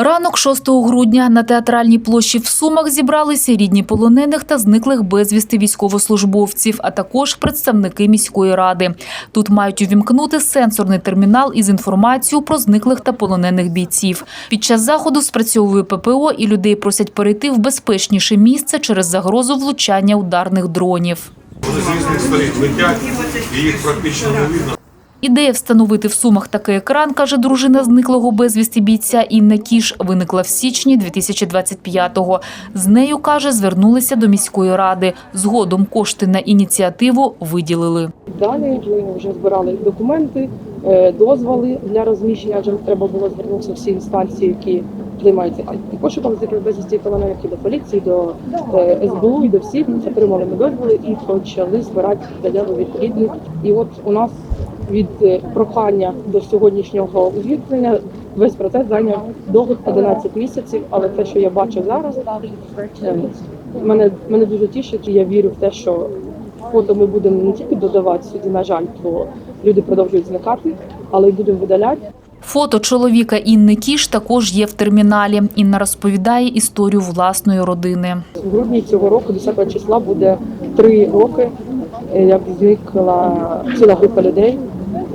Ранок 6 грудня на театральній площі в Сумах зібралися рідні полонених та зниклих безвісти військовослужбовців, а також представники міської ради. Тут мають увімкнути сенсорний термінал із інформацією про зниклих та полонених бійців. Під час заходу спрацьовує ППО і людей просять перейти в безпечніше місце через загрозу влучання ударних дронів. Вони з летять, їх практично не видно. Ідея встановити в Сумах такий екран, каже дружина зниклого безвісти бійця Інна Кіш, виникла в січні 2025-го. З нею, каже, звернулися до міської ради. Згодом кошти на ініціативу виділили. Далі ми вже збирали документи, е, дозволи для розміщення, адже треба було звернутися всі інстанції, які займаються і пошуком зниклих безвісті і до поліції, до е, СБУ, і до всіх. Отримали ми дозволи і почали збирати заяви від рідних. І от у нас від е, прохання до сьогоднішнього увімкнення весь процес зайняв довгих 11 місяців, але те, що я бачу зараз, е, мене, мене дуже тішить, і я вірю в те, що фото ми будемо не тільки додавати сюди, на жаль, то люди продовжують зникати, але й будемо видаляти. Фото чоловіка Інни Кіш також є в терміналі. Інна розповідає історію власної родини. В грудні цього року, 10 числа, буде три роки, е, як зникла ціла група людей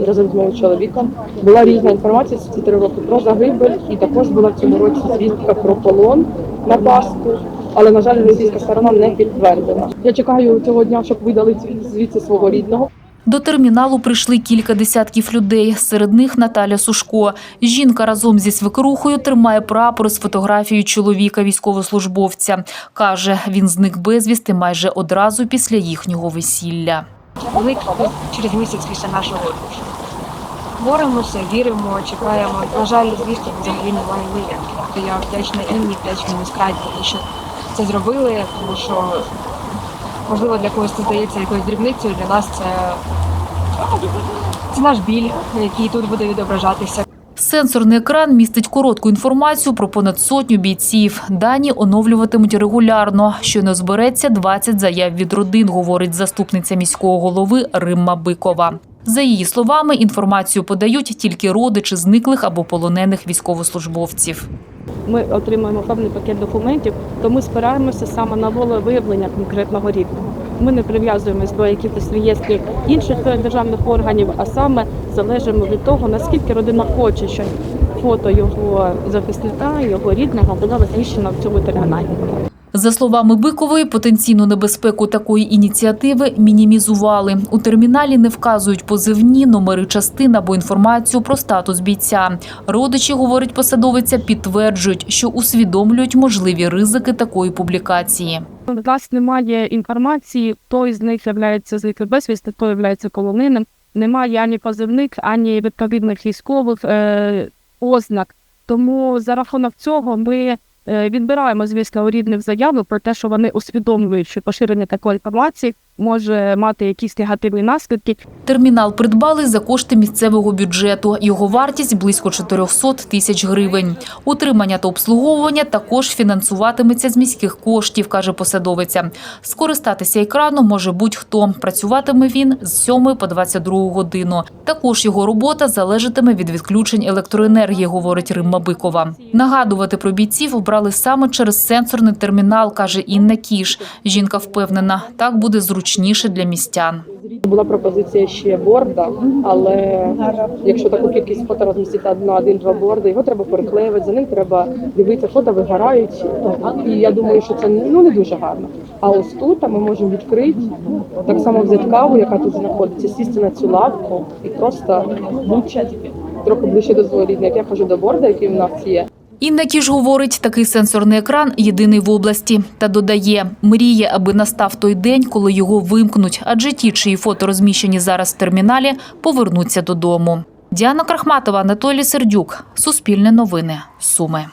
разом з моїм чоловіком. Була різна інформація ці три роки про загибель, і також була в цьому році звістка про полон на Пасху. Але на жаль, російська сторона не підтвердила. Я чекаю цього дня, щоб видали звідси свого рідного. До терміналу прийшли кілька десятків людей. Серед них Наталя Сушко. Жінка разом зі свекрухою тримає прапор з фотографією чоловіка військовослужбовця. Каже, він зник безвісти майже одразу після їхнього весілля. Зник через місяць після нашого одруження. Боремося, віримо, чекаємо. На жаль, звісно, взагалі немає виявки. Я вдячна Інні, вдячна міськраді, що це зробили, тому що можливо для когось це здається якоюсь дрібницею, для нас це, це наш біль, який тут буде відображатися. Сенсорний екран містить коротку інформацію про понад сотню бійців. Дані оновлюватимуть регулярно. Щойно збереться 20 заяв від родин, говорить заступниця міського голови Римма Бикова. За її словами, інформацію подають тільки родичі зниклих або полонених військовослужбовців. ми отримуємо певний пакет документів, то ми спираємося саме на волевиявлення конкретного рідного. Ми не прив'язуємось до якихось реєстрів інших державних органів, а саме залежимо від того, наскільки родина хоче, щоб фото його захисника, його рідного було розміщено в цьому терміналі. За словами Бикової, потенційну небезпеку такої ініціативи мінімізували. У терміналі не вказують позивні, номери частин або інформацію про статус бійця. Родичі, говорить посадовиця, підтверджують, що усвідомлюють можливі ризики такої публікації. У нас немає інформації, хто із них є зниклим безвісти, хто є полоненим. Немає ані позивник, ані відповідних військових е, ознак. Тому за рахунок цього ми е, відбираємо звісно у рідних заяву про те, що вони усвідомлюють, що поширення такої інформації може мати якісь негативні наслідки. Термінал придбали за кошти місцевого бюджету. Його вартість близько 400 тисяч гривень. Утримання та обслуговування також фінансуватиметься з міських коштів, каже посадовиця. Скористатися екраном може будь-хто. Працюватиме він з 7 по 22 годину. Також його робота залежатиме від відключень електроенергії, говорить Римма Бикова. Нагадувати про бійців обрали саме через сенсорний термінал, каже Інна Кіш. Жінка впевнена, так буде зручніше для містян. Була пропозиція ще борда, але якщо таку кількість фото розмістити на один-два борди, його треба переклеювати, за ним треба дивитися, фото вигорають. І я думаю, що це ну не дуже гарно. А ось тут ми можемо відкрити так само взяти каву, яка тут знаходиться, сісти на цю лавку і просто трохи ближче до свого. Як я хожу до борда, який в нас є. Інна Кіш говорить, такий сенсорний екран єдиний в області. Та додає, мріє, аби настав той день, коли його вимкнуть, адже ті, чиї фото розміщені зараз в терміналі, повернуться додому. Діана Крахматова, Анатолій Сердюк. Суспільне новини. Суми.